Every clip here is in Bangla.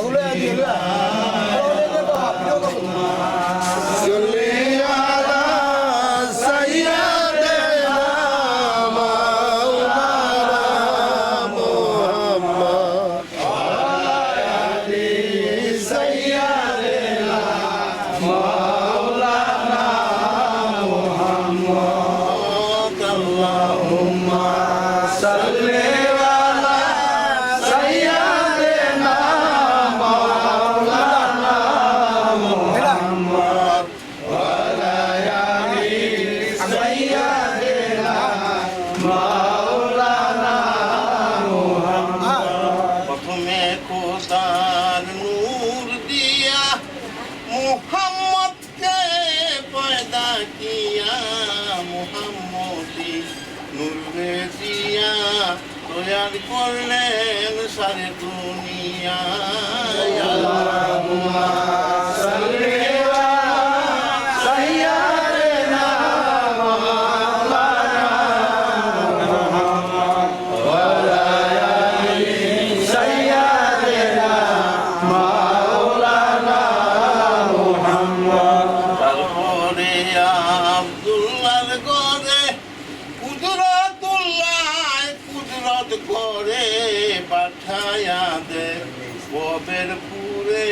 Gloria a Dios. পার করলেন সারে দুনিয়া রহমত করে পাঠায়া দে। কবের পুরে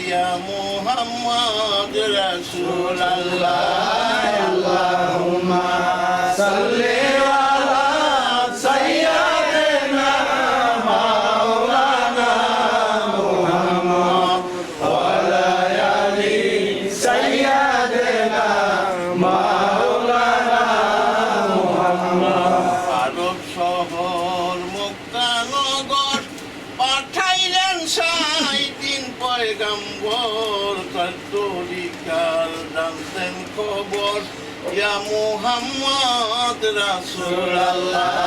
ইয়া মোহাম্মদ রসুল আল্লাহ আল্লাহুম্মা সাল্লি রসুল্লাহ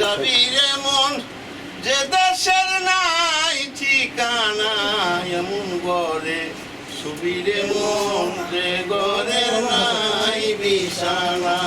রবিরে মন যে দেশের নাই ঠিকানা এমন গড়ে। সুবিরে মন যে গড়ের নাই বিছানা।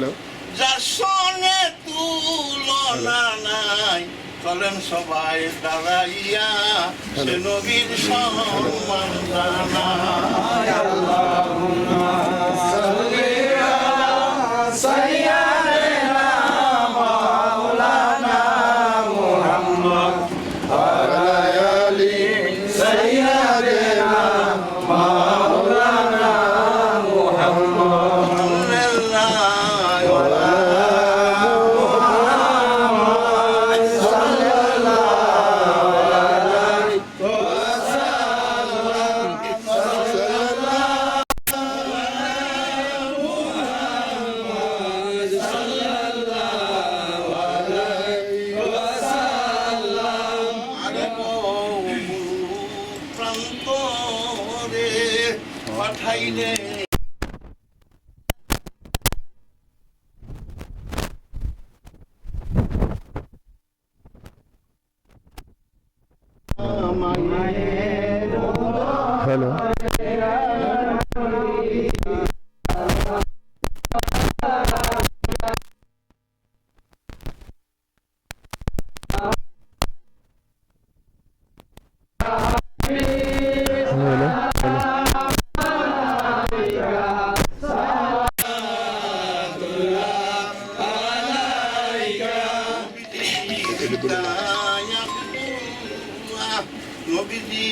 হ্যালো। যার সনে তুলনা নাই চলেন সবাই দাঁড়াইয়া সে নবীর সম্মান জানাই আল্লাহুম্মা সাল্লি আলা সাইয়্যিদ নবীজি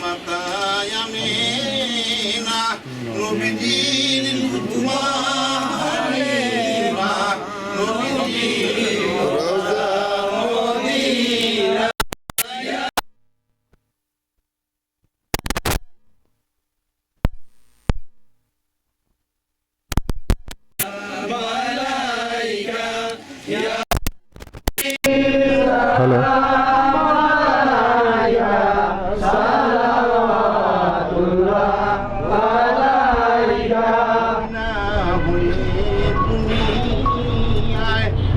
মাতায় আমিনা নবীজির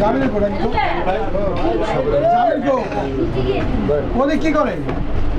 জামিল করে জামিল কি করে কি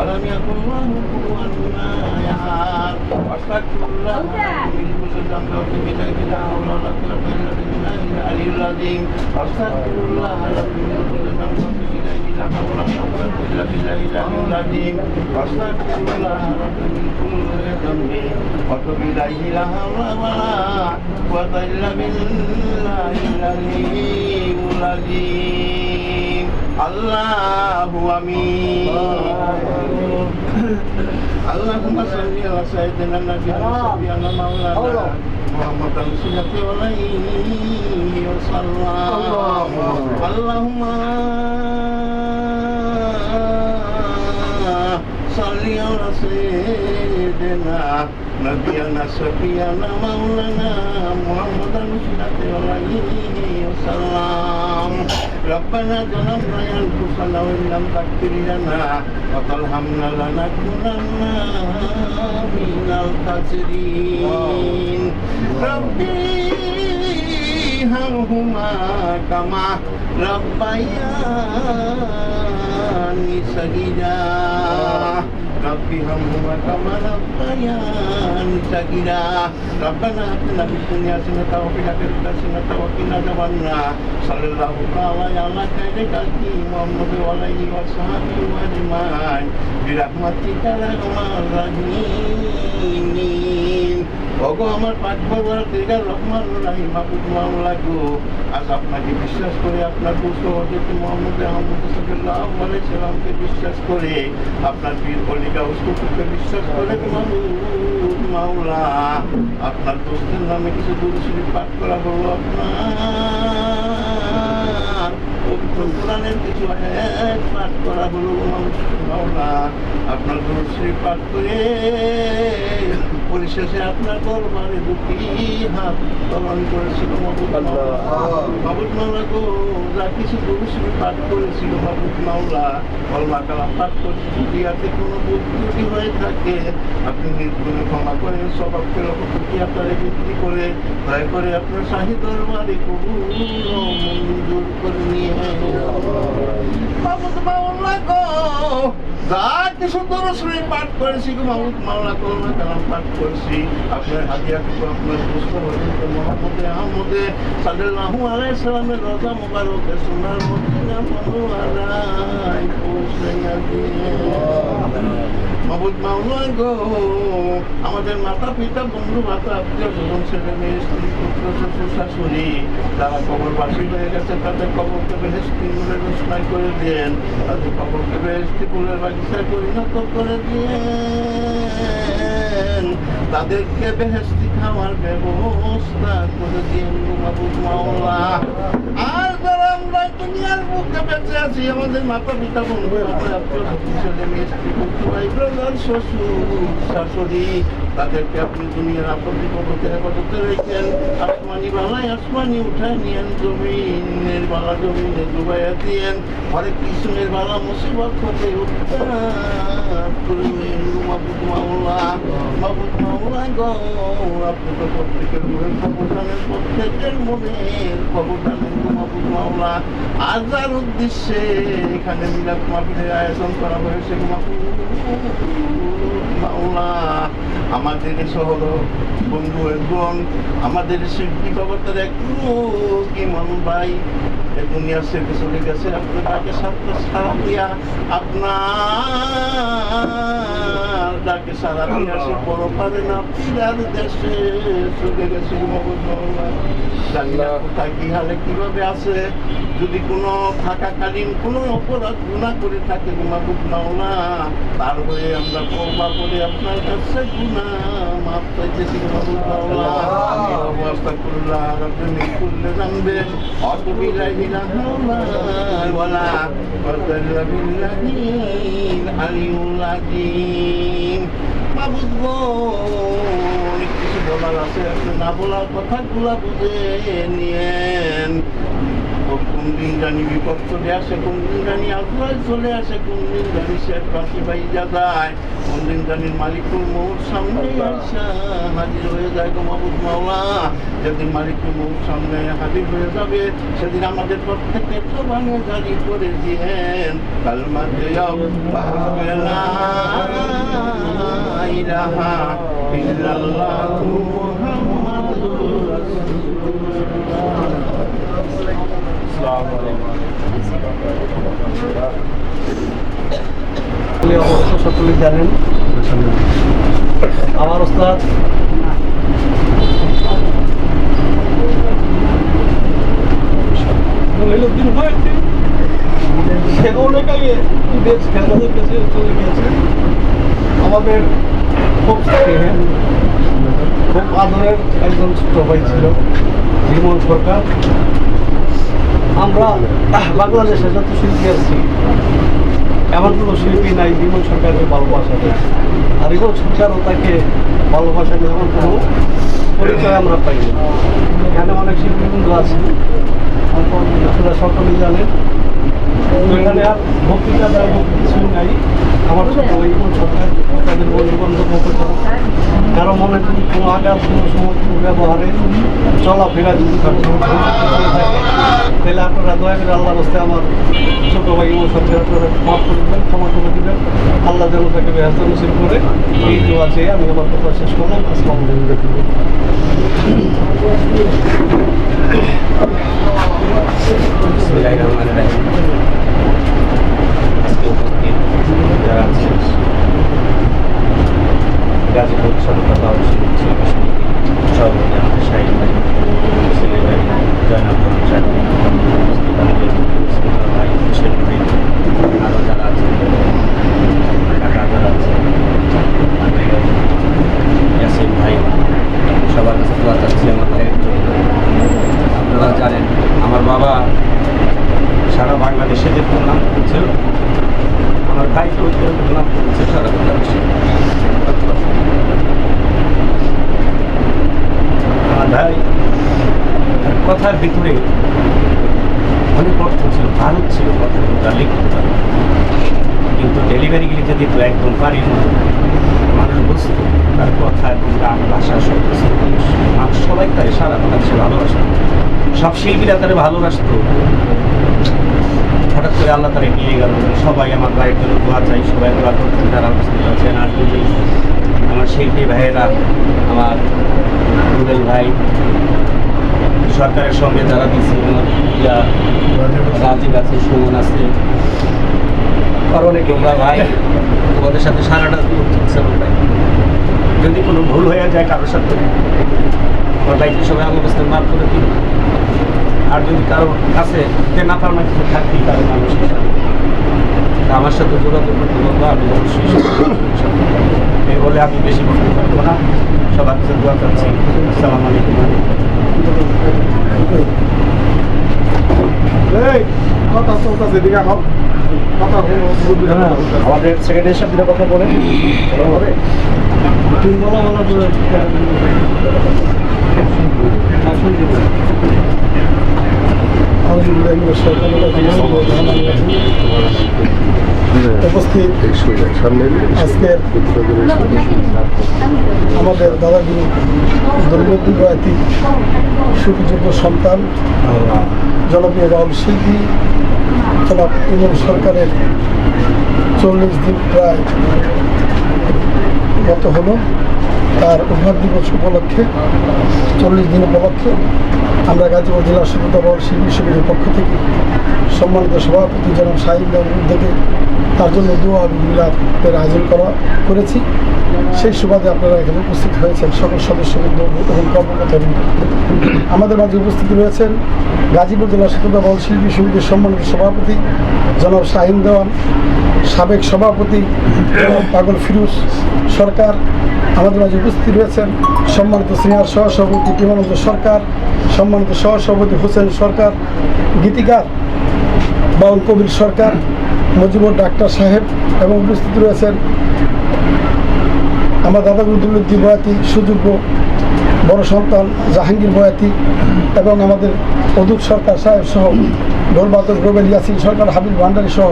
ولم يكن الله كفوا احد واستغفر الله لكم بذنبنا ولا نقل الا بالله العلي العظيم واستغفر الله لكم بذنبنا وتب إليه لا حول ولا قوة إلا بالله العلي العظيم الله أمين اللهم صل على سيدنا النبي وسيدنا مولانا محمد رسولك عليه وسلم اللهم صل على سيدنا نبينا سفينا مولانا محمد رسولك عليه وسلم ربنا ظلمنا انفسنا وان لم تغفر لنا وترحمنا لنكونن من الخاسرين ربي ارحمهما كما ربياني صغيرا ربي ارحمهما كما ربياني صغيرا ربنا اتنا في الدنيا حسنة وفي الآخرة حسنة وقنا عذاب النار صلى الله تعالى على خير خلقه محمد وعليه وصحبه أجمعين برحمتك يا أرحم الراحمين ওগো আমার পাঠ পড়ার দিগার রহমান রাহিম মাহবুব মাওলাকু আজ আপনাকে বিশ্বাস করে, আপনার দুস্থ হজরত মোহাম্মদ আহমদ সাল্লাহ সাল্লামকে বিশ্বাস করে, আপনার পীর কলিকা উস্কুকে বিশ্বাস করে মাওলা আপনার দোস্তের নামে কিছু দুরুশরীফ পাঠ করা হলো আপনার। কোরআনের কিছু পাঠ করা হলো মাওলা আপনার দুরুশরীফ পাঠ করে। পরিশেষে আপনার দরবারে দুটি হাত পালন করেছিল মাহবুব মাওলা। গো যা কিছু দুরুশরীফ পাঠ করেছিল মাহবুব মাওলা কলমা কালাম পাঠ করেছি যদি কোনো ত্রুটি হয়ে থাকে আপনি নির্গুণে ক্ষমা করেন স্বভাবকে আপনারে বিক্রি করে দয়া করে আপনার শাহী দরবারে কবুল মঞ্জুর করে নিয়ে মাহবুব মাওলা গো যা কিছু দরশরী পাঠ করেছি মাহবুব মাওলা কলমা কালাম পাঠ করেছি? আপনার হাদিয়াটুকু আপনার দুস্থ হজরত মোহাম্মদে আহমদে। সাল্লাল্লাহু আলাই সালামের রোজা মোবারক সোনার মদিনা মনোয়ারায় পৌঁছাইয়া দিয়ে মাওলা গো, আমাদের মাতা পিতা, বন্ধু মাতা আত্মীয় স্বজন, ছেলে মেয়ে, স্ত্রী, পুত্র, শ্বশুর, শাশুড়ি, যারা কবরবাসী হয়ে গেছে, তাদের কবরকে বেহেস্তি নূরের রোশনাই করে দেন তাদের কবরকে বেহেস্তি ফুলের বাগিচায় পরিণত করে দিয়েন। তাদেরকে বেহেস্তি খাওয়ার ব্যবস্থা করে দিয়েন গো মাওলা। আমরা দুনিয়ার বুকে বেঁচে আছি, আমাদের মাতা পিতা শ্বশুর, শাশুড়ি, তাদেরকে আপনি দুনিয়ার আপত্তি আসমানি বালায় আসমানি উঠায় নিয়েন জমিনের বালা জমিনে ডুবাইয়া দিয়েন। হরেক কিসমের বালা মুসিবত হতে উত্তাপ করলেন মাহবুব মাওলা মাহবুব মাওলা গো। আপনি তো প্রত্যেকের মনের জানেন প্রত্যেকের মনের খবর জানেন মাহবুব আজার উদ্দেশ্যে এখানে মিলাদ মাহফিলের আয়োজন করা হয়েছে। আমাদের শহর বন্ধু একজন, আমাদের শিল্পী জগতের এক মন ভাই ছেড়ে চলে গেছে সারা দিয়া আপনার ডাকে সারা দিয়া সে বড় পারে না পিরার দেশে চলে গেছে জানি না কোথায় কি হালে কীভাবে আছে। যদি কোনো থাকাকালীন কোনো অপরাধ গুণা করে থাকে মাহবুব মাওলা তার হয়ে আমরা কবা করে আপনার কাছে গুণা চাইতেছি আমি অবস্থা আপনি করলে জানবেন অত বিলাই না ওয়ালা কদল্লা বিল্লাহি العلي العظيم অনেক কিছু বলার আছে না বলার কথাগুলা বুঝে নিয়েন। দিন জানি বিপদ চলে আসে, কোন দিন জানি আজরাইল চলে আসে, কোন জানি শেখ পাশে বাইজা যায় কোন দিন জানি মালিকুল মৌর সামনে হাজির হয়ে যায় গো মাহবুব মাওলা। যেদিন মালিকুল মৌর সামনে হাজির হয়ে যাবে, সেদিন আমাদের প্রত্যেকে জবানে জারি করে দিয়েন কালমা দেয়াও লা ইলাহা ইল্লাল্লাহু মুহাম্মাদুর রাসূলুল্লাহ। সকলেই জানেন। আমার ওস্তাদ আমাদের খুব খুব আদরের একজন ছোট ভাই ছিল বিমল সরকার। আমরা বাংলাদেশে যত শিল্পী আছি, এমন কোনো শিল্পী নাই, বিমল সরকারকে ভালোবাসা দেয়। আর বিমল সরকারও তাকে ভালোবাসা দেয়, এমন কোনো পরিচয় আমরা পাই না। এখানে অনেক শিল্পীবৃন্দ আছে আপনারা সকলেই জানেন। এখানে আর বক্তৃতা দেওয়ার কিছুই নাই। আমার সরকার তাদের বন্ধু বান্ধব উপচার কারও মনে যদি কোনো আঘাত কোনো কোনো ব্যবহারে চলাফেরা যদি তাহলে আপনারা দয়া করে আল্লাহ বস্তে আমার ছোট ভাই এবং সরকার আপনারা মাফ করে দেবেন, ক্ষমা করে দেবেন। আল্লাহ যেন তাকে ব্যস্ত নসিব করে এই দোয়া চেয়ে আমি আমার কথা শেষ করলাম। আসসালামু আলাইকুম। আজকে উপস্থিত যারা আছেন, গাজীপুর সদর বাউল শিল্পী শিল্পী সমিতি সভাপতি আমাদের শাহিন ভাই ছেলে ভাই জয়নাব রহমান সাহেব উপস্থিত আমাদের ইসমাইল ভাই হোসেন ভাই আরও যারা আছেন কাকা যারা আছেন আমাদের ইয়াসিন ভাই সবার কাছে দোয়া চাচ্ছি আমার ভাইয়ের জন্য আপনারা জানেন আমার বাবা সারা বাংলাদেশে যে নাম করেছিল আমার ভাইকে ওই নাম করেছে সারা বাংলাদেশে আমার ভাই তার কথার ভিতরে অনেক অর্থ ছিল ভারত ছিল কথাগুলো যা লিখতে পারে কিন্তু ডেলিভারিগুলি যদি তো একদম পারি না মানুষ বুঝতো তার কথা এবং গান ভাষা সব কিছু মানুষ সবাই তারে সারা বাংলাদেশে ভালোবাসত শিল্পীরা তারে ভালোবাসতো হঠাৎ করে আল্লাহ তারে নিয়ে গেল সবাই আমার ভাইয়ের জন্য দোয়া চাই, সবাই দোয়া করছেন উপস্থিত আছেন আর যদি আমার শিল্পী ভাইয়েরা, আমার রুবেল ভাই, সরকারের সঙ্গে যারা দিচ্ছে রাজীব আছে, সুমন আছে, আর অনেক তোমরা ভাই, তোমাদের সাথে সারাটা যদি কোনো ভুল হয়ে যায় কারোর সাথে, আমার ভাইকে সবাই আমার কাছে মাফ করে দিন আর যদি কারও কাছে যে না পারো না কিছু থাকতেই তাহলে মানুষের সাথে আমার সাথে যোগাযোগ করতে বলব আমি অবশ্যই এই বলে আমি বেশি বলতে পারব না। সবার কাছে দোয়া করছি আসসালামু আলাইকুম। এই কথা চলতেছে এদিকে এখন কথা আমাদের সেক্রেটারির সাথে কথা বলে। তিন বলা বলা করে আসুন উপস্থিত আমাদের দাদাগুরু দলবদ্দী বয়াতি সুযোগ্য সন্তান জনপ্রিয় বাউল শিল্পী জনাব ইমন সরকারের চল্লিশ দিন প্রায় গত হলো। তার উদ্ভাব দিবস উপলক্ষে, চল্লিশ দিন উপলক্ষে আমরা গাজীপুর জেলা বল শিল্পী সমিতির পক্ষ থেকে সম্মানিত সভাপতি জনাব সাহিদ উদ্যোগে তার জন্য দোয়া মিলাদের আয়োজন করা করেছি। সেই সুবাদে আপনারা এখানে উপস্থিত হয়েছেন। সকল সদস্যবৃন্দ এবং আমাদের মাঝে উপস্থিত রয়েছেন গাজীপুর জেলা সুবিধা বাউল শিল্পী সমিতির সম্মানিত সভাপতি জনাব শাহিন দেওয়ান, সাবেক সভাপতি পাগল ফিরুজ সরকার। আমাদের মাঝে উপস্থিত রয়েছেন সম্মানিত সিনিয়র সহসভাপতি প্রেমানন্দ সরকার, সম্মানিত সহসভাপতি হোসেন সরকার, গীতিকার বাউল কবির সরকার মজিবুর ডাক্তার সাহেব এবং উপস্থিত রয়েছেন আমার দাদা গুরুদুল্লুদ্দি বয়াতি, সুযোগ্য বড় সন্তান জাহাঙ্গীর বয়াতি এবং আমাদের অদূত সরকার সাহেব সহ ঢোলবাদক রোবেল ইয়াসিন, সরকার হাবিব ভান্ডারী সহ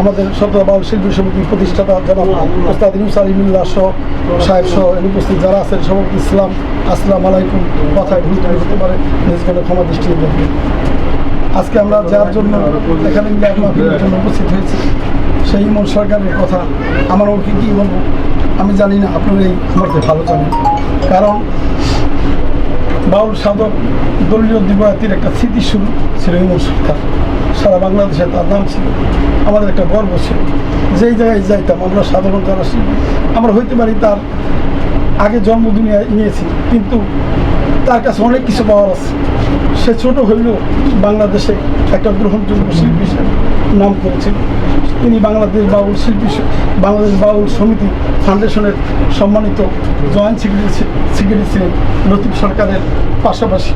আমাদের সততা বাউল শিল্পী সমিতির প্রতিষ্ঠাতা জনাব ওস্তাদ ইউস আলিমুল্লাহ সহ সাহেব সহ উপস্থিত যারা আছেন সভাপতি ইসলাম, আসসালাম আলাইকুম। কথায় ভুল হতে পারে, নিজ করে ক্ষমা দৃষ্টি আজকে আমরা যার জন্য এখানে জন্য উপস্থিত হয়েছি, সেই ইমন সরকারের কথা আমার ওকে কী বলব? আমি জানি না, আপনারা এই আমাকে ভালো জানেন। কারণ বাউল সাধক দলীয় দিবায়াতির একটা স্মৃতি শুরু ছিল ইমন সরকার। সারা বাংলাদেশে তার নাম ছিল, আমাদের একটা গর্ব ছিল। যেই জায়গায় যাইতাম আমরা সাধারণ যারা আমরা হইতে পারি তার আগে জন্ম দুনিয়ায় নিয়েছি, কিন্তু তার কাছে অনেক কিছু পাওয়ার আছে। সে ছোট হইলেও বাংলাদেশে একটা গ্রহণযোগ্য শিল্পী হিসেবে নাম করেছিল তিনি বাংলাদেশ বাউল শিল্পী বাংলাদেশ বাউল সমিতি ফাউন্ডেশনের সম্মানিত জয়েন্ট সেক্রেটারি সেক্রেটারি ছিলেন লতিফ সরকারের পাশাপাশি।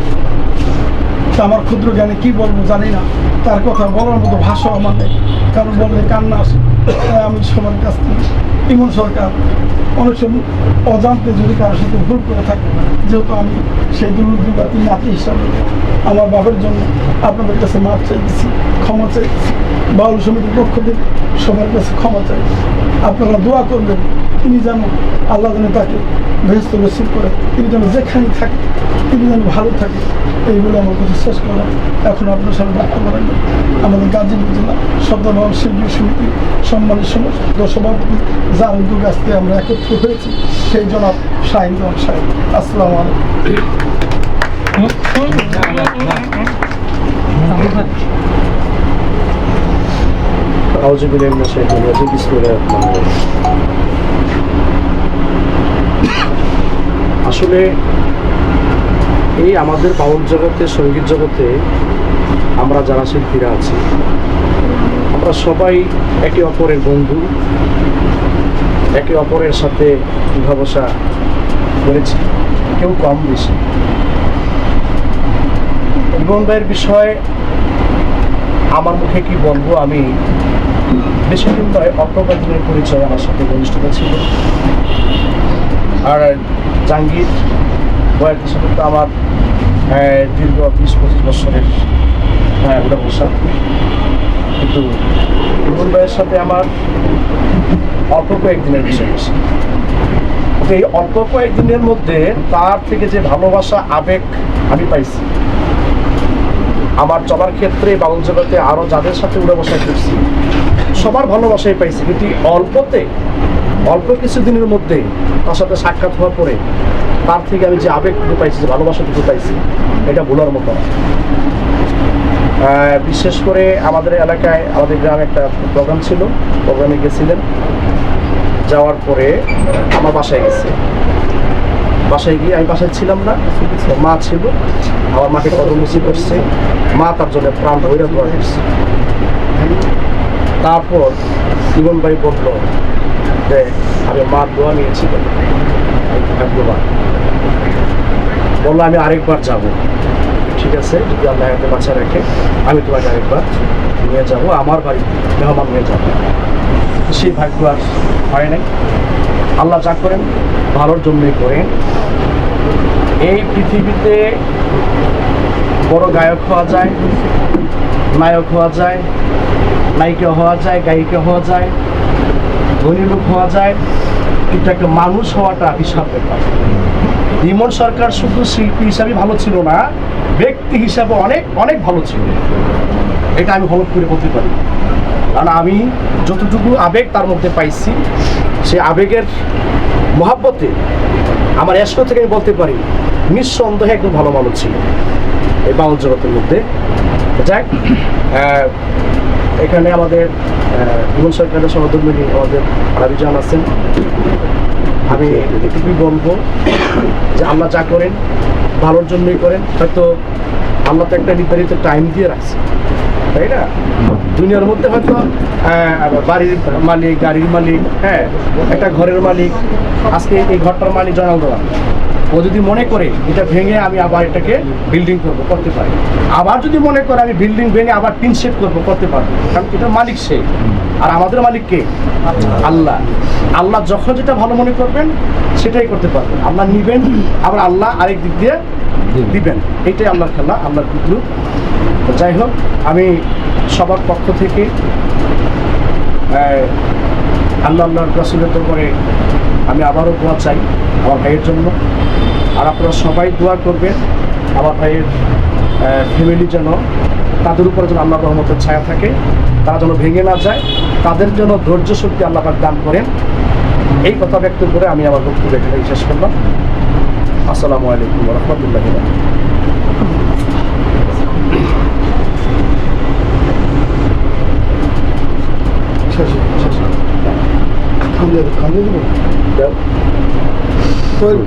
আমার ক্ষুদ্র জ্ঞানে কি বলব জানি না। তার কথা বলার মতো ভাষা আমার কারণ বললে কান্না আসে। আমি সবার কাছ থেকে ইমন সরকার অনেক সময় অজান্তে যদি কারোর সাথে ভুল করে থাকে, যেহেতু আমি সেই দুর্নীতিবাদী নাতি হিসাবে আমার বাবার জন্য আপনাদের কাছে মাপ চাইতেছি, ক্ষমা চাইতেছি, বাউল সমিতির পক্ষ থেকে সবার কাছে ক্ষমা চাই আপনারা দোয়া করবেন, তিনি যেন আল্লাহ যেন তাকে ভেস্ত নসিব করে, তিনি যেন যেখানেই থাকে তিনি যেন ভালো থাকে এই বলে আমার কথা শেষ এখন আপনার সামনে বক্তব্য রাখবেন আমাদের গাজীপুর জেলা সদ্যবান শিল্পী সমিতির সম্মানের সমস্ত সভাপতি যার উদ্যোগে আজকে আমরা একত্র হয়েছি। সেই জনাব শাহিন সাহেব। আসসালামু। আসলে এই আমাদের বাউল জগতে, সংগীত জগতে আমরা যারা শিল্পীরা আছি, আমরা সবাই একে অপরের বন্ধু, একে অপরের সাথে ভাবসা করেছি, কেউ কম বেশি। ইমন ভাইয়ের বিষয়ে আমার মুখে কি বলব আমি বেশি দিন নয় অল্পকার দিনের পরিচয় আমার সাথে ঘনিষ্ঠতা ছিল। আর জাহাঙ্গীর বয়াতের সাথে তো আমার দীর্ঘ বিশ পঁচিশ বছরের হ্যাঁ ওটা বসা কিন্তু ইমন ভাইয়ের সাথে আমার অল্প কয়েকদিনের বিষয় বেশি এই অল্প কয়েকদিনের মধ্যে তার থেকে যে ভালোবাসা, আবেগ আমি পাইছি। আমার চলার ক্ষেত্রে বাউল জগতে আরও যাদের সাথে উড়ে বসা করছি সবার ভালোবাসাই পাইছি। কিন্তু অল্পতে অল্প কিছুদিনের মধ্যে তার সাথে সাক্ষাৎ হওয়ার পরে তার থেকে আমি যে আবেগটুকু পাইছি, যে ভালোবাসাটুকু পাইছি, এটা ভোলার মতো। বিশেষ করে আমাদের এলাকায়, আমাদের গ্রামে একটা প্রোগ্রাম ছিল প্রোগ্রামে গেছিলেন। যাওয়ার পরে আমার বাসায় গেছে। বাসায় গিয়ে আমি বাসায় ছিলাম না, মা ছিল। আমার মাকে কদমুচি করছে। মা তার জন্য প্রাণ ভৈরব দোয়া করছে। তারপর ইমন ভাই বলল যে আমি মার দোয়া নিয়েছি একবার বলল, আমি আরেকবার যাব। ঠিক আছে, যদি আল্লাহ হাতে বাঁচা রাখে, আমি তোমাকে আরেকবার নিয়ে যাব, আমার বাড়ি মেহমান নিয়ে যাব। সেই ভাগ্য আর হয় নাই। আল্লাহ যা করেন, ভালোর জন্যই করেন। এই পৃথিবীতে বড় গায়ক হওয়া যায়, নায়ক হওয়া যায়, নায়িকা হওয়া যায়, গায়িকা হওয়া যায় ধনী লোক হওয়া যায়, কিন্তু একটা মানুষ হওয়াটা বিশাল ব্যাপার। ইমন সরকার শুধু শিল্পী হিসাবে ভালো ছিল না, ব্যক্তি হিসাবে অনেক অনেক ভালো ছিল। এটা আমি হলফ করে বলতে পারি। কারণ আমি যতটুকু আবেগ তার মধ্যে পাইছি, সেই আবেগের মহাব্বতে আমার এসব থেকে আমি বলতে পারি, নিঃসন্দেহে একদম ভালো মানুষ ছিল। এই বাউল জগতের মধ্যে। যাক এখানে আমাদের বিমল সরকারের সহধর্মিনী আমাদের রাবিজান আছেন। আমি এটুকুই বলব যে আল্লাহ যা করেন, ভালোর জন্যই করেন, হয়তো আল্লাহ তো একটা নির্ধারিত টাইম দিয়ে রাখছে। তাই না? দুনিয়ার মধ্যে হয়তো বাড়ির মালিক, গাড়ির মালিক হ্যাঁ একটা ঘরের মালিক, আজকে এই ঘরটার মালিক জয়নাল দেওয়া ও যদি মনে করে এটা ভেঙে আমি আবার এটাকে বিল্ডিং করব করতে পারি। আবার যদি মনে করে আমি বিল্ডিং ভেঙে আবার টিন শেড করব করতে পারব। কারণ এটার মালিক সে। আর আমাদের মালিক কে? আল্লাহ। আল্লাহ যখন যেটা ভালো মনে করবেন সেটাই করতে পারবেন। আল্লাহ নিবেন আবার আল্লাহ আরেক দিক দিয়ে দিবেন। এটাই আল্লাহর খেলা আল্লাহর কুকুর যাই হোক আমি সবার পক্ষ থেকে আল্লাহ আল্লাহর রসুলের দরবারে আমি আবারও দোয়া চাই আমার ভাইয়ের জন্য। আর আপনারা সবাই দোয়া করবেন, আমার ভাইয়ের ফ্যামিলি যেন তাদের উপরে যেন আল্লাহ রহমতের ছায়া থাকে, তারা যেন ভেঙে না যায়, তাদের জন্য ধৈর্য শক্তি আল্লাহ দান করেন। এই কথা ব্যক্ত করে আমি আমার বক্তব্য এখানে শেষ করলাম। আসসালামু আলাইকুম রহমতুল্লাহ Diğeri kanıyor mu? Gel. Koy. Koy.